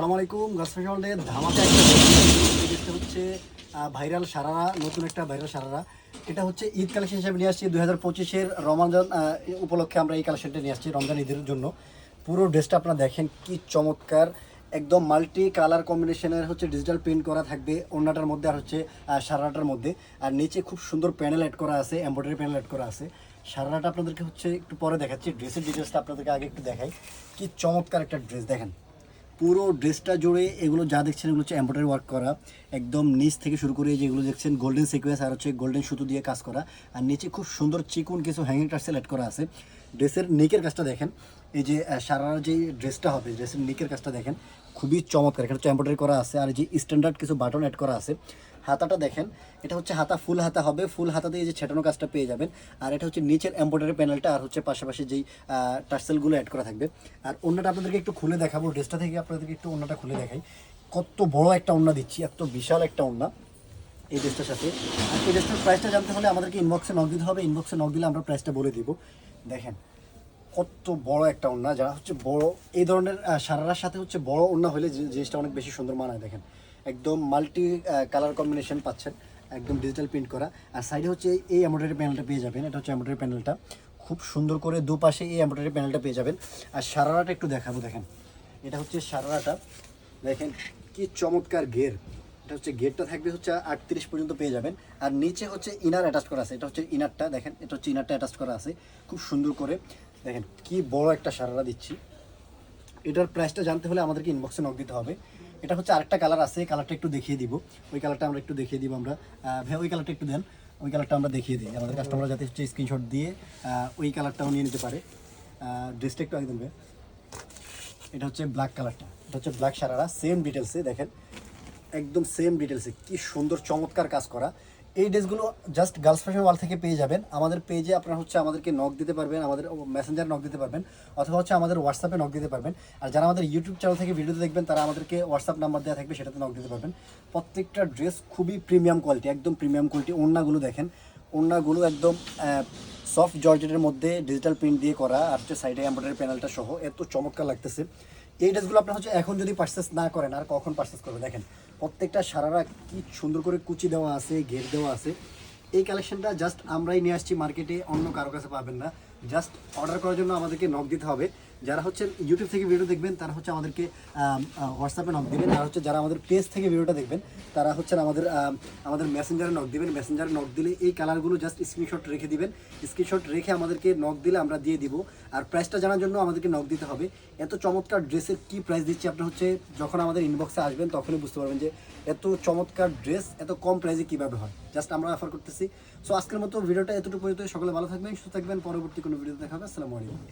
আসসালামু আলাইকুম গাছ ফ্যাশনের ধামাকা একটা। হচ্ছে ভাইরাল সারারা নতুন একটা ভাইরাল সারারা। এটা হচ্ছে ঈদ কালেকশন হিসেবে নিয়ে আসছি দুই হাজার পঁচিশের রমজান উপলক্ষে আমরা এই কালেকশনটা নিয়ে আসছি রমজান ঈদের জন্য। পুরো ড্রেসটা আপনারা দেখেন কি চমৎকার। একদম মাল্টি কালার কম্বিনেশনের হচ্ছে ডিজিটাল প্রিন্ট করা থাকবে ওড়নাটার মধ্যে আর হচ্ছে আহ, সারারাটার মধ্যে। আর নিচে খুব সুন্দর প্যানেল অ্যাড করা আছে এমব্রয়ডারি প্যানেল অ্যাড করা আছে। সারারাটা আপনাদেরকে হচ্ছে একটু পরে দেখাচ্ছি ড্রেসের ডিটেলসটা আপনাদেরকে আগে একটু দেখাই। কি চমৎকার একটা ড্রেস দেখেন। পুরো ড্রেসটা জুড়ে এগুলো যা দেখছেন এগুলো হচ্ছে এম্ব্রয়ডারি ওয়ার্ক করা। একদম নিচ থেকে শুরু করে যেগুলো দেখছেন গোল্ডেন সিকোয়েন্স আর হচ্ছে গোল্ডেন সুতো দিয়ে কাজ করা। আর নিচে খুব সুন্দর চিকুন কিছু হ্যাঙ্গিং টার্সেল অ্যাড করা আছে। ড্রেসের নেকের কাজটা দেখেন। এই যে সারার যে ড্রেসটা হবে ড্রেসের নেকের কাজটা দেখেন। খুবই চমৎকার। এখানে হচ্ছে এমব্রয়ডারি করা আছে, আর যে স্ট্যান্ডার্ড কিছু বাটন অ্যাড করা আছে। হাতাটা দেখেন, এটা হচ্ছে হাতা, ফুল হাতা হবে। ফুল হাতা দিয়ে যে ছেটানো কাজটা পেয়ে যাবেন। আর এটা হচ্ছে নিচের এমব্রয়ডারি প্যানেলটা আর হচ্ছে পাশাপাশি যেই টার্সেলগুলো অ্যাড করা থাকবে। আর অন্যটা আপনাদেরকে একটু খুলে দেখাবো ড্রেসটা থেকে আপনাদেরকে একটু অন্যটা খুলে দেখাই। কত বড় একটা ওন্না দিচ্ছি, এত বিশাল একটা ওন্না এই ড্রেসটার সাথে। আর এই ড্রেসটার প্রাইসটা জানতে হলে আমাদেরকে ইনবক্সে নক দিতে হবে। ইনবক্সে নক দিলে আমরা প্রাইসটা বলে দিব। দেখেন কত বড় একটা ওড়না, যারা হচ্ছে বড়, এই ধরনের সারারার সাথে হচ্ছে বড় ওড়না হলে জিনিসটা অনেক বেশি সুন্দর মানায়, দেখেন। একদম মাল্টি কালার কম্বিনেশন পাচ্ছেন, একদম ডিজিটাল প্রিন্ট করা। আর সাইডে হচ্ছে এই- এমব্রয়ডারি প্যানেলটা পেয়ে যাবেন, এটা হচ্ছে এমব্রয়ডারি প্যানেলটা। খুব সুন্দর করে দুপাশে এই এমব্রয়ডারি প্যানেলটা পেয়ে যাবেন। আর সারারাটা একটু দেখাবো, দেখেন। এটা হচ্ছে সারারাটা, দেখেন কি চমৎকার ঘের। এটা হচ্ছে গেটটা থাকবে হচ্ছে আটত্রিশ পর্যন্ত পেয়ে যাবেন। আর নিচে হচ্ছে ইনার অ্যাটাচ করা আছে, এটা হচ্ছে ইনারটা, দেখেন, এটা হচ্ছে ইনারটা অ্যাটাচ করা আছে, খুব সুন্দর করে। দেখেন, কি বড় একটা সারারা দিচ্ছি। এটার প্রাইসটা জানতে হলে আমাদেরকে ইনবক্সে নক দিতে হবে। এটা হচ্ছে আরেকটা কালার আছে কালারটা একটু দেখিয়ে দিব। ওই কালারটা আমরা একটু দেখিয়ে দিব আমরা। ভাই, ওই কালারটা একটু দেন। ওই কালারটা আমরা দেখিয়ে দিই। আমাদের কাস্টমাররা যাতে হচ্ছে স্ক্রিনশট দিয়ে ওই কালারটাও নিয়ে নিতে পারে। ড্রেসটা একটু দেবে এটা হচ্ছে ব্ল্যাক কালারটা এটা হচ্ছে ব্ল্যাক সারারা সেম ডিটেলসে দেখেন, একদম সেম ডিটেলসে কি সুন্দর, চমৎকার কাজ করা। এই ড্রেসগুলো জাস্ট গার্লস ফ্যাশন ওয়াল থেকে পেয়ে যাবেন। আমাদের পেজে আপনারা হচ্ছে আমাদেরকে নক দিতে পারবেন, আমাদের মেসেঞ্জার নক দিতে পারবেন, অথবা হচ্ছে আমাদের হোয়াটসঅ্যাপে নক দিতে পারবেন। আর যারা আমাদের ইউটিউব চ্যানেল থেকে ভিডিওতে দেখবেন, তারা আমাদেরকে হোয়াটসঅ্যাপ নাম্বার দেওয়া থাকবে, সেটাতে নক দিতে পারবেন। প্রত্যেকটা ড্রেস খুবই প্রিমিয়াম কোয়ালিটি একদম প্রিমিয়াম কোয়ালিটি ওড়নাগুলো দেখেন, ওড়নাগুলো একদম সফট জর্জেটের মধ্যে ডিজিটাল প্রিন্ট দিয়ে করা, আর হচ্ছে সাইডে এমব্রয়ডারি প্যানেলটা সহ। এত চমৎকার লাগতেছে। এই ড্রেসগুলো আপনার হচ্ছে এখন যদি পার্সেস না করেন, আর কখন পার্সেস করবেন? দেখেন, প্রত্যেকটা সারারা কি সুন্দর করে কুচি দেওয়া আছে, ঘের দেওয়া আছে। এই কালেকশনটা জাস্ট আমরাই নিয়ে আসছি মার্কেটে অন্য কারও কাছে পাবেন না। জাস্ট অর্ডার করার জন্য আমাদেরকে নক দিতে হবে। যারা হচ্ছে ইউটিউব থেকে ভিডিও দেখবেন, তারা হচ্ছে আমাদেরকে হোয়াটসঅ্যাপে নক দিবেন। আর হচ্ছে যারা আমাদের পেজ থেকে ভিডিওটা দেখবেন, তারা হচ্ছে আমাদের আমাদের মেসেঞ্জারে নক দিবেন। মেসেঞ্জারে নক দিলে এই কালারগুলো জাস্ট স্ক্রিনশট রেখে দিবেন। স্ক্রিনশট রেখে আমাদেরকে নক দিলে আমরা দিয়ে দিব। আর প্রাইসটা জানার জন্য আমাদেরকে নক দিতে হবে। এত চমৎকার ড্রেসের কি প্রাইস দিচ্ছি আপনার হচ্ছে যখন আমাদের ইনবক্সে আসবেন, তখনই বুঝতে পারবেন যে এত চমৎকার ড্রেস এত কম প্রাইসে কীভাবে হয়। জাস্ট আমরা অফার করতেছি। সো আজকের মতো ভিডিওটা এতটুকু পর্যন্ত সকলে ভালো থাকবেন, সুস্থ থাকবেন। পরবর্তী কোনো ভিডিও দেখাবে আসসালামু আলাইকুম।